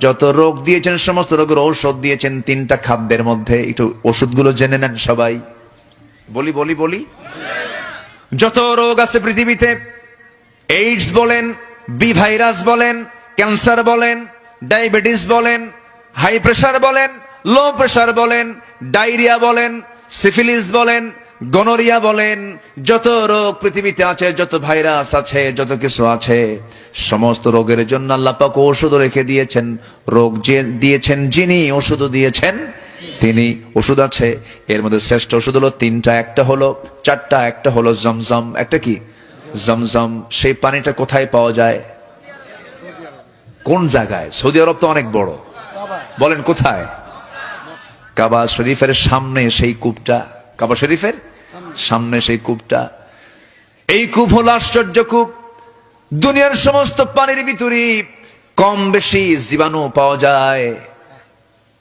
যত রোগ দিয়েছেন, সমস্ত রোগের ঔষধ দিয়েছেন তিনটা খাদ্যের মধ্যে। একটু ওষুধগুলো জেনে নেন সবাই। বলি বলি বলি। যত রোগ আছে পৃথিবীতে এইডস বলেন বি ভাইরাস বলেন ক্যান্সার বলেন ডায়াবেটিস বলেন হাই প্রেশার বলেন লো প্রেশার বলেন ডায়রিয়া বলেন সিফিলিস বলেন গনোরিয়া বলেন, যত রোগ পৃথিবীতে আছে, যত ভাইরাস আছে, যত কিছু আছে, সমস্ত রোগের জন্য আল্লাহ পাক ওষুধ রেখে দিয়েছেন। রোগ যে দিয়েছেন যিনি ওষুধ দিয়েছেন তিনি। ওষুধ আছে, এর মধ্যে শ্রেষ্ঠ ওষুধ হলো তিনটা। একটা হলো চারটা, একটা হলো জমজম। একটা কি? জমজম। সেই পানিটা কোথায় পাওয়া যায়? কোন জায়গায়? সৌদি আরব তো অনেক বড়। বলেন কোথায়? কাবা শরীফের সামনে সেই কূপটা। কাবা শরীফের? সামনে সেই কূপটা। এই কূপ হলো আশ্চর্য কূপ। দুনিয়ার সমস্ত পানির ভিতরে কম বেশি জীবাণু পাওয়া যায়।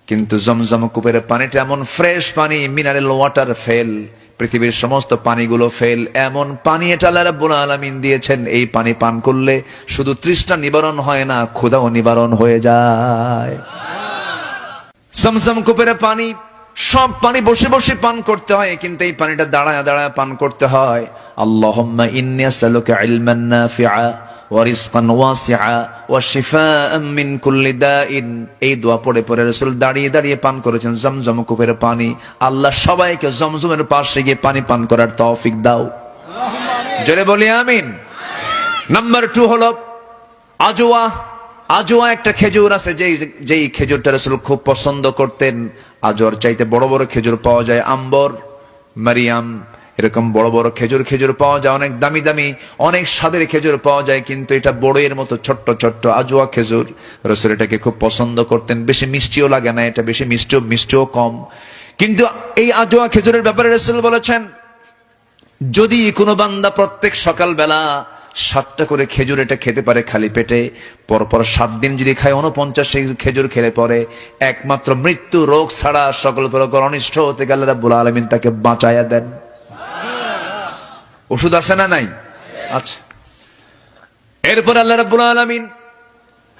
কিন্তু জমজম কূপের পানিটা এমন ফ্রেশ পানি মিনারেল ওয়াটার ফেল পৃথিবীর সমস্ত পানিগুলো ফেল এমন পানি এটা আল্লাহ রাব্বুল আলামিন দিয়েছেন, এই পানি পান করলে শুধু তৃষ্ণা নিবারণ হয় না, ক্ষুধাও নিবারণ হয়ে যায়। জমজম কূপের পানি সব পানি বসে বসে পান করতে হয়, কিন্তু এই পানিটা দাঁড়ায় দাঁড়ায় পান করতে হয়। এই দোয়া দাঁড়িয়ে দাঁড়িয়ে পান করেছেন পানি। আল্লাহ সবাইকে জমজমের পাশে গিয়ে পানি পান করার তৌফিক দাও। জোরে বলি, আমিন। নাম্বার টু হলো আজোয়া আজোয়া একটা খেজুর আছে, যেই যেই খেজুরটা রসুল খুব পছন্দ করতেন। আজোয়ার চাইতে বড় বড় খেজুর পাওয়া যায়, আম্বর, মারিয়াম, এরকম বড় বড় খেজুর খেজুর পাওয়া যায়, অনেক দামি দামি, অনেক স্বাদের খেজুর পাওয়া যায়, কিন্তু এটা বড়ের মতো ছোট্ট ছোট্ট আজোয়া খেজুর। রসুল এটাকে খুব পছন্দ করতেন, বেশি মিষ্টিও লাগে না এটা, বেশি মিষ্টিও মিষ্টিও কম। কিন্তু এই আজোয়া খেজুরের ব্যাপারে রসুল বলেছেন, যদি কোনো বান্দা প্রত্যেক সকালবেলা সাতটা করে খেজুর এটা খেতে পারে খালি পেটে পরপর সাত দিন যদি খায় উনপঞ্চাশ খেজুর খেলে পরে একমাত্র মৃত্যু রোগ ছাড়া সকল প্রকার অনিষ্ট হতে গেলে রাব্বুল আলমিন তাকে বাঁচাইয়া দেন। ওষুধ আছে না নাই? আচ্ছা এরপর আল্লাহ রাব্বুল আলমিন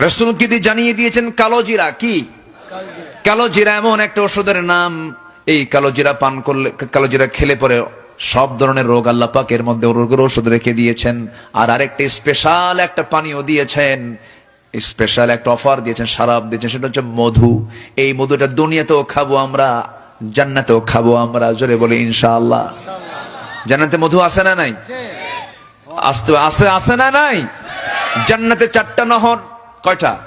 রসুল কি জানিয়ে দিয়েছেন কালো জিরা কি? কালো জিরা এমন একটা ওষুধের নাম এই কালো জিরা পান করলে কালো জিরা খেলে পরে সব ধরনের রোগ আল্লাহ পাক এর মধ্যে রোগের ওষুধ রেখে দিয়েছেন। আর আরেকটা স্পেশাল একটা পানীয় দিয়েছেন। স্পেশাল একটা অফার দিয়েছেন, সারাপ দিয়েছেন, সেটা হচ্ছে মধু। এই মধুটা দুনিয়াতেও খাব আমরা, জান্নাতেও খাব আমরা, জোরে বলি ইনশাআল্লাহ। জান্নাতে মধু আছে না নাই? আসতে, আছে আছে না নাই? জান্নাতে চারটা নহর, কয়টা?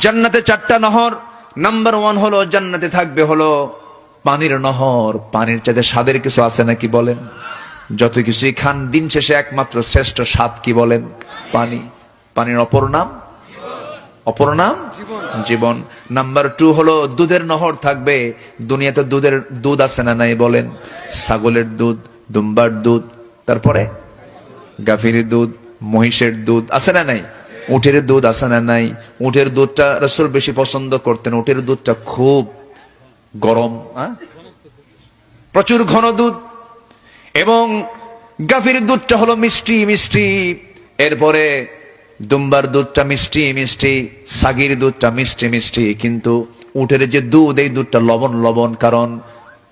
জান্নাতে চারটা নহর। নাম্বার ওয়ান হলো জান্নাতে থাকবে হলো পানির নহর, পানির চাইতে স্বাদের কিছু আছে নাকি বলেন? যত কিছুই খান, দিন শেষে একমাত্র শ্রেষ্ঠ স্বাদ কি বলেন? পানি। পানির অপর নাম? অপর নাম? জীবন। নাম্বার টু হলো, দুধের নহর থাকবে। দুনিয়াতে দুধের দুধ আছে না নাই বলেন? ছাগলের দুধ, দুম্বার দুধ, তারপরে? গাভীর দুধ, মহিষের দুধ আছে না নাই? উটের দুধ আছে না নাই? উটের দুধটা রসুল বেশি পছন্দ করতেন। উটের দুধটা খুব গরম হ্যাঁ? প্রচুর ঘন দুধ এবং গাভীর দুধটা হলো মিষ্টি মিষ্টি। এরপরে দুম্বার দুধটা মিষ্টি মিষ্টি। সাগির দুধটা মিষ্টি মিষ্টি। কিন্তু উটের যে দুধ, এই দুধটা লবণ লবণ, কারণ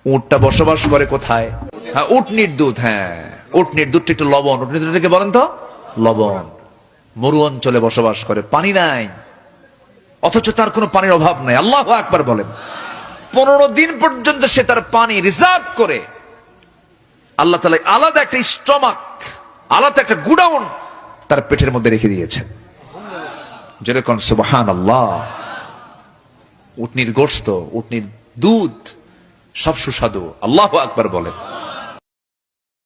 উটটা বসবাস করে কোথায়? হ্যাঁ উটনির দুধ হ্যাঁ। উটনির দুধটা একটু লবণ। উটনির দুধটাকে বলেন তো? লবণ। মরু অঞ্চলে বসবাস করে। পানি নাই। অথচ তার কোনো পানির অভাব নাই। আল্লাহ একবার বলেন। পনেরো দিন পর্যন্ত সে তার পানি রিজার্ভ করে। আল্লাহ তালা আলাদা একটা স্টমাক, আলাদা একটা গুডাউন তার পেটের মধ্যে রেখে দিয়েছেন। যেরকম সুবাহান আল্লাহ উটনির গোস্ত উটনির দুধ, সব সুস্বাদু। আল্লাহ আকবার বলেন।